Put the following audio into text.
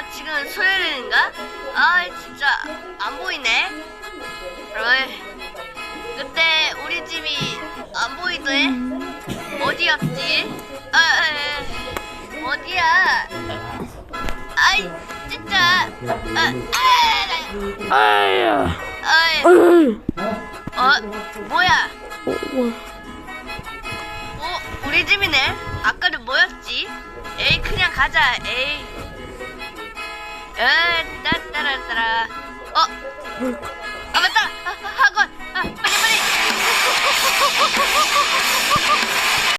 여기는 소연인가? 아 진짜 안 보이네. 어이. 그때 우리 집이 안 보이대. 어디였지? 아, 아, 아, 어디야? 아이 진짜. 아, 아, 아야. 아, 아유. 어 뭐야? 어, 뭐. 어 우리 집이네. 아까는 뭐였지? 에이 그냥 가자. 에이. だったらったら。あっ